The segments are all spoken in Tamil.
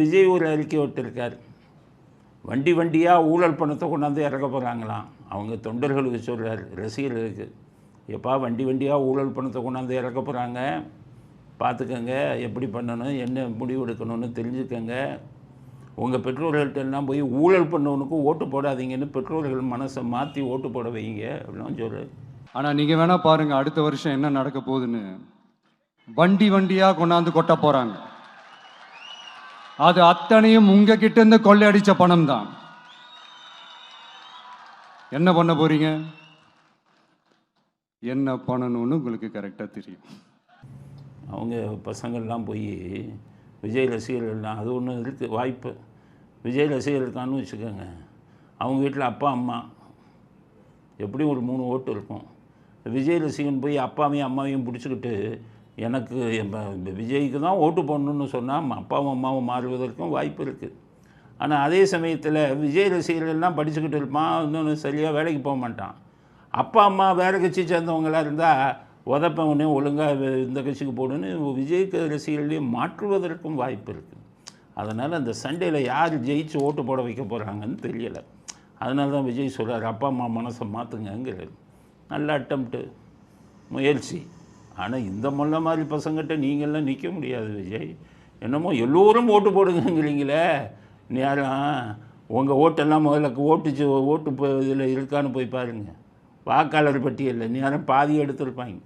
விஜய் ஒரு அறிக்கை விட்டிருக்கார் வண்டி வண்டியாக ஊழல் பணத்தை கொண்டாந்து இறக்க போகிறாங்களாம் அவங்க தொண்டர்களுக்கு சொல்கிறார் ரசிகர்களுக்கு எப்பா வண்டி வண்டியாக ஊழல் பணத்தை கொண்டாந்து இறக்க போகிறாங்க பார்த்துக்கங்க எப்படி பண்ணணும் என்ன முடிவு எடுக்கணும்னு தெரிஞ்சுக்கங்க. உங்கள் பெற்றோர்கள்ட்டெல்லாம் போய் ஊழல் பண்ணவனுக்கு ஓட்டு போடாதீங்கன்னு பெற்றோர்கள் மனசை மாற்றி ஓட்டு போட வைங்க அப்படின்னு சொல்கிறார் ஆனால் நீங்கள் வேணால் பாருங்கள் அடுத்த வருஷம் என்ன நடக்க போகுதுன்னு. வண்டி வண்டியாக கொண்டாந்து கொட்ட போகிறாங்க அது அத்தனையும் உங்ககிட்ட இருந்து கொள்ளையடிச்ச பணம் தான் என்ன பண்ண போறீங்க? என்ன பண்ணணும்னு உங்களுக்கு கரெக்டாக தெரியும். அவங்க பசங்கள்லாம் போய் விஜய் ரசிகர்கள்லாம் அது ஒன்று இருக்குது வாய்ப்பு. விஜய் ரசிகர் இருக்கான்னு வச்சுக்கோங்க. அவங்க வீட்டில் அப்பா அம்மா. எப்படியும் ஒரு மூணு ஓட்டு இருக்கும். விஜய் ரசிகன் போய் அப்பாவையும் அம்மாவையும் பிடிச்சிக்கிட்டு எனக்கு விஜய்க்கு தான் ஓட்டு போடணும்னு சொன்னால் அப்பாவும் அம்மாவும் மாறுவதற்கும் வாய்ப்பு இருக்குது ஆனால் அதே சமயத்தில் விஜய் ரசிகர்கள்லாம் படிச்சுக்கிட்டு இருப்பான் இன்னொன்று சரியாக வேலைக்கு போக மாட்டான். அப்பா அம்மா வேறு கட்சி சேர்ந்தவங்களாக இருந்தால் உதப்பவனே ஒழுங்காக இந்த கட்சிக்கு போடுன்னு விஜய் ரசிகர்களையும் மாற்றுவதற்கும் வாய்ப்பு இருக்குது அதனால் அந்த சண்டையில் யார் ஜெயிச்சு ஓட்டு போட வைக்க போகிறாங்கன்னு தெரியலை. அதனால தான் விஜய் சொல்கிறார் அப்பா அம்மா மனசை மாற்றுங்கங்கிறார் நல்ல அட்டம்ப்ட்டு முயற்சி. ஆனால் இந்த மொல்ல மாதிரி பசங்கிட்ட நீங்கள்லாம் நிற்க முடியாது விஜய். என்னமோ எல்லோரும் ஓட்டு போடுங்கிறீங்களே நேரம் உங்கள் ஓட்டெல்லாம் முதல்ல ஓட்டு போ ஓட்டு இதில் இருக்கான்னு போய் பாருங்கள் வாக்காளர் பட்டியலில் நேரம் பாதி எடுத்திருப்பாங்க.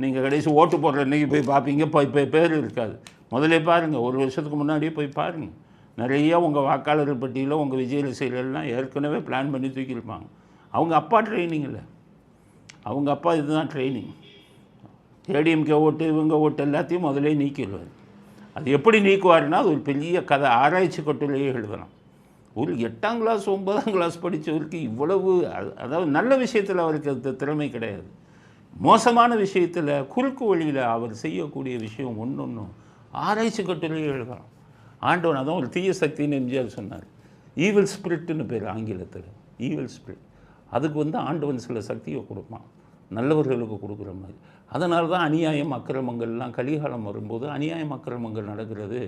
நீங்கள் கடைசி ஓட்டு போடுற அன்னைக்கு போய் பார்ப்பீங்க இப்போ இப்போ பேர் இருக்காது. முதலே பாருங்கள் ஒரு வருஷத்துக்கு முன்னாடியே போய் பாருங்கள் நிறைய உங்கள் வாக்காளர் பட்டியலில் உங்கள் விஜய் ரசிகர்கள்லாம் ஏற்கனவே பிளான் பண்ணி தூக்கியிருப்பாங்க. அவங்க அப்பா ட்ரைனிங் இல்லை. அவங்க அப்பா இதுதான் ட்ரைனிங் ஏடிஎம்கே ஓட்டு இவங்க ஓட்டு எல்லாத்தையும் முதலே நீக்கிடுவார். அது எப்படி நீக்குவாருன்னா அது ஒரு பெரிய கதை. ஆராய்ச்சி கட்டுரையே எழுதணும் ஒரு எட்டாம் கிளாஸ் ஒன்பதாம் கிளாஸ் படித்தவருக்கு இவ்வளவு அதாவது நல்ல விஷயத்தில் அவருக்கு அந்த திறமை கிடையாது. மோசமான விஷயத்தில் குறுக்கு வழியில் அவர் செய்யக்கூடிய விஷயம் ஒன்று ஒன்றும் ஆராய்ச்சி கட்டுரையே எழுதலாம். ஆண்டவன் அதான் ஒரு தீய சக்தின்னு எம்ஜிஆர் சொன்னார். ஈவில் ஸ்பிரிட்னு பேர் ஆங்கிலத்தில். ஈவில் ஸ்பிரிட் அதுக்கு வந்து ஆண்டவன் சில சக்தியை கொடுப்பான். நல்லவர்களுக்கு கொடுக்குற மாதிரி. அதனால தான் அநியாயம் அக்கிரமங்கள்லாம் கலிகாலம் வரும்போது அநியாயம் அக்கிரமங்கள் நடக்கிறது.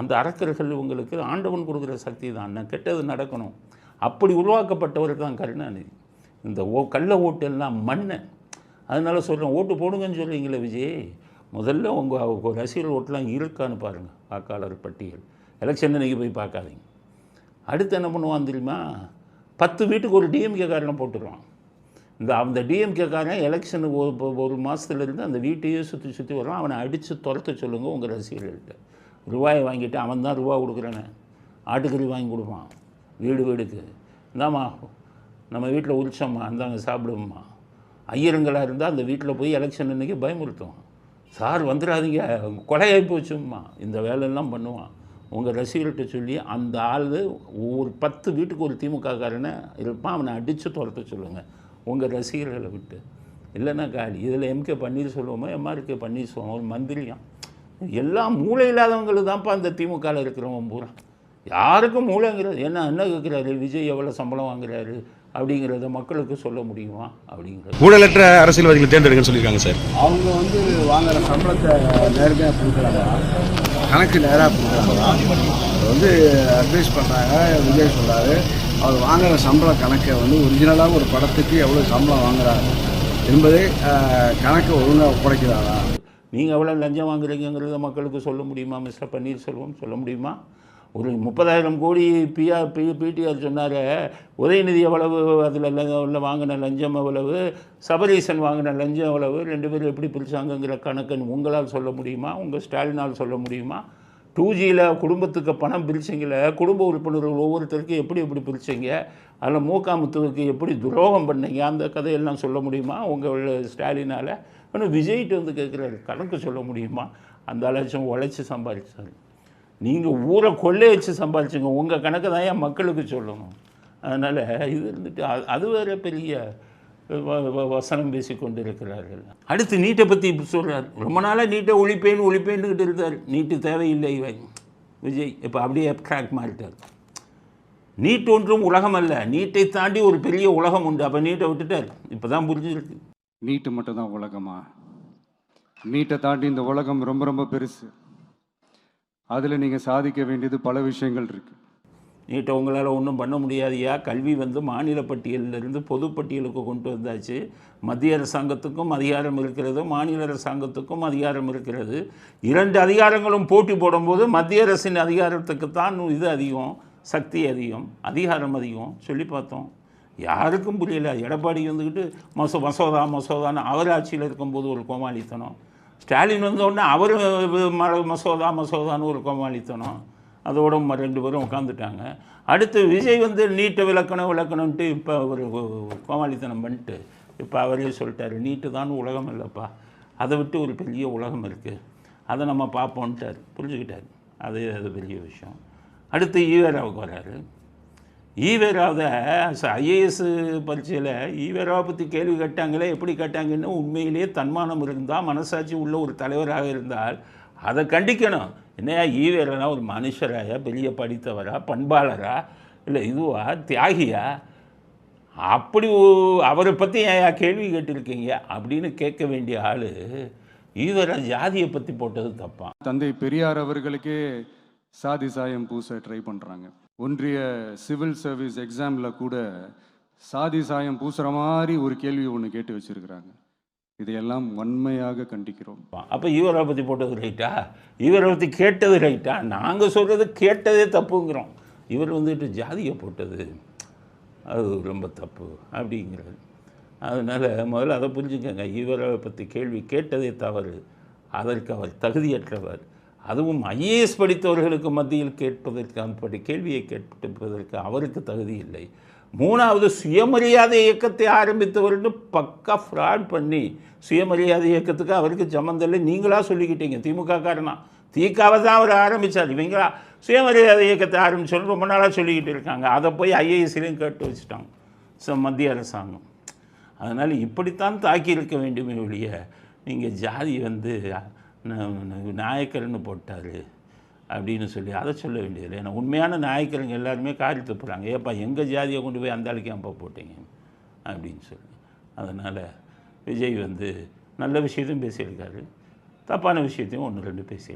அந்த அரக்கர்கள் இவங்களுக்கு ஆண்டவன் கொடுக்குற சக்தி தான். கெட்டது நடக்கணும். அப்படி உருவாக்கப்பட்டவர் தான் கருணாநிதி. இந்த ஓ கள்ள ஓட்டெல்லாம் மண்ணை அதனால் சொல்கிறேன் ஓட்டு போடுங்கன்னு சொல்கிறீங்களே விஜய். முதல்ல உங்கள் ரசிகர் ஓட்டெலாம் இருக்கான்னு பாருங்கள் வாக்காளர் பட்டியல். எலெக்ஷன் அன்னைக்கு போய் பார்க்காதீங்க. அடுத்து என்ன பண்ணுவான் தெரியுமா? பத்து வீட்டுக்கு ஒரு டிஎம்கே காரணம் போட்டுருவான். இந்த அந்த டிஎம்கேக்காரன் எலெக்ஷனுக்கு ஒரு ஒரு மாதத்துலேருந்து அந்த வீட்டையே சுற்றி சுற்றி வரான் அவனை அடித்து துரத்த சொல்லுங்கள் உங்கள் ரசிகர்கள்ட்ட ரூபாயை வாங்கிட்டு அவன் தான் ரூபா கொடுக்குறானே ஆட்டுக்கறி வாங்கி கொடுப்பான். வீடு வீடுக்கு. இந்தாம்மா நம்ம வீட்டில் உரிச்சம்மா அந்தாங்க சாப்பிடுவோம்மா. ஐயருங்களாக இருந்தால் அந்த வீட்டில் போய் எலெக்ஷன் அன்னைக்கு பயமுறுத்துவான். சார் வந்துடாதீங்க கொலையாகி போச்சும்மா. இந்த வேலையெல்லாம் பண்ணுவான். உங்கள் ரசிகர்கிட்ட சொல்லி அந்த ஆள் ஒரு பத்து வீட்டுக்கு ஒரு திமுக காரனை இருப்பான். அவனை அடித்து துரத்த சொல்லுங்கள் உங்கள் ரசிகர்களை விட்டு. இல்லைன்னா காலி. இதில் எம்கே பன்னீர்செல்வமோ எம்ஆர்கே பன்னீர்செல்வம் ஒரு மந்திரியாம் எல்லாம் மூளை இல்லாதவங்களுக்கு தான்ப்பா இந்த திமுகவில் இருக்கிறவன் பூரா. யாருக்கும் மூளைங்கிறது என்ன என்ன கேட்குறாரு விஜய் எவ்வளோ சம்பளம் வாங்குறாரு? அப்படிங்கிறத மக்களுக்கு சொல்ல முடியுமா? அப்படிங்கிறது. ஊழலற்ற அரசியல்வாதிகளை தேர்ந்தெடுங்கன்னு சொல்லியிருக்காங்க சார். அவங்க வந்து வாங்குற சம்பளத்தை நேர்மையாக கொடுக்குறாங்களா கணக்கு நேராக கொடுக்குறாங்களா வந்து அட்வைஸ் பண்ணுறாங்க விஜய் சொல்கிறாரு அவர் வாங்குகிற சம்பள கணக்கை வந்து ஒரிஜினலாக ஒரு படத்துக்கு எவ்வளோ சம்பளம் வாங்குறாரு என்பதை கணக்கை ஒழுங்காக ஒப்படைக்கிறாரா? நீங்கள் எவ்வளோ லஞ்சம் வாங்குறீங்கிறத மக்களுக்கு சொல்ல முடியுமா மிஸ்டர் பன்னீர்செல்வம்? சொல்ல முடியுமா? ஒரு முப்பதாயிரம் கோடி பிஆர் பி பிடிஆர் சொன்னார். உதயநிதி எவ்வளவு அதில் உள்ள வாங்கின லஞ்சம் எவ்வளவு? சபரீசன் வாங்கின லஞ்சம் எவ்வளவு? ரெண்டு பேரும் எப்படி பிரிச்சாங்கங்கிற கணக்குன்னு உங்களால் சொல்ல முடியுமா? உங்கள் ஸ்டாலினால் சொல்ல முடியுமா? டூ ஜியில் குடும்பத்துக்கு பணம் பிரிச்சிங்கள குடும்ப உறுப்பினர்கள் ஒவ்வொருத்தருக்கும் எப்படி எப்படி பிரிச்சீங்க அதில் மூக்காமுத்துவுக்கு எப்படி துரோகம் பண்ணீங்க அந்த கதையெல்லாம் சொல்ல முடியுமா? உங்கள் ஸ்டாலினால்? ஆனால் விஜய்கிட்ட வந்து கேட்குறாரு கணக்கு சொல்ல முடியுமா? அந்த அலட்சம் உழைச்சி சம்பாதிச்சாரு. நீங்கள் ஊரை கொள்ளையடிச்சு சம்பாதிச்சுங்க உங்கள் கணக்கு தான் ஏன் மக்களுக்கு சொல்லணும்? அதனால் இது இருந்துட்டு அது- அது பெரிய வசனம் பேசி கொண்டிருக்கிறார்கள் அடுத்து நீட்டை பற்றி இப்படி சொல்கிறார் ரொம்ப நாளாக நீட்டை ஒழிப்பேன்னு ஒழிப்பேன்னுக்கிட்டு இருந்தார் நீட்டு தேவையில்லை விஜய் இப்போ அப்படியே ட்ராக் மாறிட்டார். நீட் ஒன்றும் உலகம் அல்ல. நீட்டை தாண்டி ஒரு பெரிய உலகம் உண்டு. அப்போ நீட்டை விட்டுட்டார். இப்போ தான் புரிஞ்சிருக்கு. நீட்டு மட்டும் தான் உலகமா? நீட்டை தாண்டி இந்த உலகம் ரொம்ப ரொம்ப பெருசு. அதில் நீங்கள் சாதிக்க வேண்டியது பல விஷயங்கள் இருக்குது நீட்டை உங்களால் ஒன்றும் பண்ண முடியாதியா? கல்வி வந்து மாநில பட்டியலிருந்து பொதுப்பட்டியலுக்கு கொண்டு வந்தாச்சு. மத்திய அரசாங்கத்துக்கும் அதிகாரம் இருக்கிறது மாநில அரசாங்கத்துக்கும் அதிகாரம் இருக்கிறது. இரண்டு அதிகாரங்களும் போட்டி போடும்போது மத்திய அரசின் அதிகாரத்துக்கு தான் இது அதிகம் சக்தி அதிகம் அதிகாரம் அதிகம் சொல்லி பார்த்தோம். யாருக்கும் புரியல. எடப்பாடி வந்துக்கிட்டு மசோ மசோதா மசோதான்னு அவர் ஆட்சியில் இருக்கும்போது ஒரு கோமாளித்தனம். ஸ்டாலின் வந்தோடனே அவர் மசோதா மசோதான்னு ஒரு கோமாளித்தனம். அதோட ரெண்டு பேரும் உட்காந்துட்டாங்க அடுத்து விஜய் வந்து நீட்டை விளக்கணும் விளக்கணுன்ட்டு இப்போ ஒரு கோமாளித்தனம் பண்ணிட்டு இப்போ அவரே சொல்லிட்டாரு நீட்டு தான் உலகம் இல்லைப்பா. அதை விட்டு ஒரு பெரிய உலகம் இருக்குது அதை நம்ம பார்ப்போன்ட்டார் புரிஞ்சுக்கிட்டார். அது அது பெரிய விஷயம். அடுத்து ஈவேராவுக்கு வராரு. ஈவேராவை ஐஏஎஸ் பரீட்சையில் ஈவேராவை பற்றி கேள்வி கேட்டாங்களே எப்படி கேட்டாங்கன்னு உண்மையிலேயே தன்மானம் இருந்தால் மனசாட்சி உள்ள ஒரு தலைவராக இருந்தால் அதை கண்டிக்கணும். என்னையா ஈவேரனா ஒரு மனுஷராயா பெரிய படித்தவரா பண்பாளரா இல்லை இதுவா தியாகியா? அப்படி அவரை பற்றி ஏன் கேள்வி கேட்டிருக்கீங்க? அப்படின்னு கேட்க வேண்டிய ஆள் ஈவேரா ஜாதியை பற்றி போட்டது தப்பான் தந்தை பெரியார் அவர்களுக்கே சாதி சாயம் பூச ட்ரை பண்ணுறாங்க ஒன்றிய சிவில் சர்வீஸ் எக்ஸாமில் கூட சாதி சாயம் பூசுகிற மாதிரி ஒரு கேள்வி ஒன்று கேட்டு வச்சிருக்கிறாங்க. இதையெல்லாம் வன்மையாக கண்டிக்கிறோம். அப்போ ஈவரை பற்றி போட்டது ரைட்டா? இவரை பற்றி கேட்டது ரைட்டா? நாங்கள் சொல்கிறது கேட்டதே தப்புங்கிறோம். இவர் வந்துட்டு ஜாதியை போட்டது. அது ரொம்ப தப்பு அப்படிங்கிறது அதனால் முதல்ல அதை புரிஞ்சுக்கங்க. இவரை பற்றி கேள்வி கேட்டதே தவறு. அதற்கு அவர் தகுதியற்றவர். அதுவும் ஐஏஎஸ் படித்தவர்களுக்கு மத்தியில் கேட்பதற்கு அப்படி கேள்வியை கேட்பதற்கு அவருக்கு தகுதி இல்லை. மூணாவது சுயமரியாதை இயக்கத்தை ஆரம்பித்தவர்னு பக்கா ஃப்ராட் பண்ணி சுயமரியாதை இயக்கத்துக்கு அவருக்கு சம்மந்தம் நீங்களாக சொல்லிக்கிட்டீங்க. திமுக காரணம் தீக்காவை தான் அவர் ஆரம்பித்தார் இவங்களா சுயமரியாதை இயக்கத்தை ஆரம்பிச்சோன்னு ரொம்ப நாளாக சொல்லிக்கிட்டு இருக்காங்க. அதை போய் ஐஏஎஸ்லையும் கேட்டு வச்சுட்டாங்க. ஸோ மத்திய அரசாங்கம். அதனால் இப்படித்தான் தாக்கி இருக்க வேண்டுமே ஒழிய நீங்கள் ஜாதி வந்து நாயக்கர்னு போட்டார். அப்படின்னு சொல்லி அதை சொல்ல வேண்டியதில்லை. ஏன்னா உண்மையான நாயக்கருங்க எல்லாருமே காரி துப்புறாங்க. ஏப்பா எங்கள் ஜாதியை கொண்டு போய் அந்த ஆளுக்கு ஏன்ப்பா போட்டீங்க? அப்படின்னு சொல்லி. அதனால் விஜய் வந்து நல்ல விஷயத்தையும் பேசியிருக்காரு. தப்பான விஷயத்தையும் ஒன்று ரெண்டு பேசி